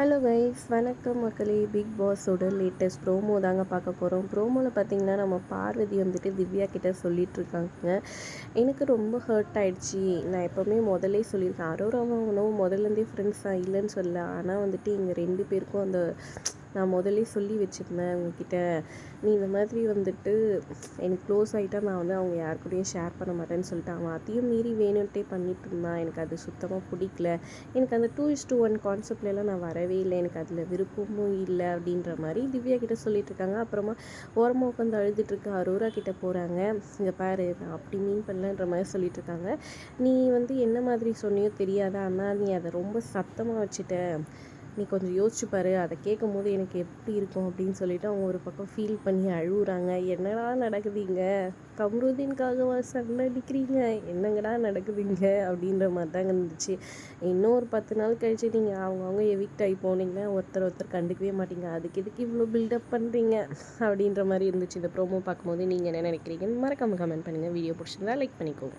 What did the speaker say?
Hello guys வணக்கம் மக்களே. Big பாஸோட latest promo தாங்க பார்க்க போகிறோம் ப்ரோமோவில் பார்த்தீங்கன்னா நம்ம பார்வதி வந்துட்டு திவ்யா கிட்ட சொல்லிகிட்ருக்காங்க எனக்கு ரொம்ப ஹர்ட் ஆயிடுச்சு. நான் எப்போவுமே முதல்லே சொல்லியிருக்கேன். அரோராவும் முதல்லேருந்தே ஃப்ரெண்ட்ஸ் தான் இல்லைன்னு சொல்ல ஆனால் வந்துட்டு இங்கே ரெண்டு பேருக்கும் அந்த நான் முதல்லே சொல்லி வச்சுருந்தேன் அவங்கக்கிட்ட நீ இந்த மாதிரி வந்துட்டு எனக்கு க்ளோஸ் ஆகிட்டா நான் வந்து அவங்க யார் கூடயும் ஷேர் பண்ண மாட்டேன்னு சொல்லிட்டு அவன் அதையும் மீறி வேணும்ட்டே பண்ணிட்டு இருந்தான். எனக்கு அது சுத்தமாக பிடிக்கல. எனக்கு அந்த டூ இஸ் டூ ஒன் கான்செப்ட்லலாம் நான் வரவே இல்லை. எனக்கு அதில் விருப்பமும் இல்லை அப்படின்ற மாதிரி திவ்யா கிட்டே சொல்லிட்டு இருக்காங்க. அப்புறமா ஓரமாக உட்காந்து அழுதுட்டு இருக்க அரோரா கிட்ட போகிறாங்க இங்கே பாரு நான் அப்படி மீன் பண்ணலன்ற மாதிரி சொல்லிட்டு இருக்காங்க. நீ வந்து என்ன மாதிரி சொன்னியோ தெரியாதா? ஆனால் நீ அதை ரொம்ப சத்தமாக வச்சுட்ட. நீ கொஞ்சம் யோசிச்சு பாரு அதை கேட்கும் போது எனக்கு எப்படி இருக்கும் அப்படின்னு சொல்லிட்டு அவங்க ஒரு பக்கம் ஃபீல் பண்ணி அழுகுறாங்க என்னடா நடக்குதுங்க கம்ருதீன்காகவா சண்டை அடிக்கிறீங்க? என்னங்கடா நடக்குதுங்க அப்படின்ற மாதிரி தாங்க இருந்துச்சு. இன்னும் ஒரு பத்து நாள் கழிச்சு நீங்கள் அவங்கவுங்க எவிக்ட் ஆகி போனீங்கன்னா ஒருத்தர் ஒருத்தர் கண்டுக்கவே மாட்டீங்க. அதுக்கு எதுக்கு இவ்வளோ பில்டப் பண்ணுறீங்க அப்படின்ற மாதிரி இருந்துச்சு. இந்த ப்ரோமோ பார்க்கும்போது நீங்கள் என்ன நினைக்கிறீங்கன்னு மறக்காமல் கமெண்ட் பண்ணுங்கள் வீடியோ பிடிச்சிருந்தா லைக் பண்ணிக்கோங்க.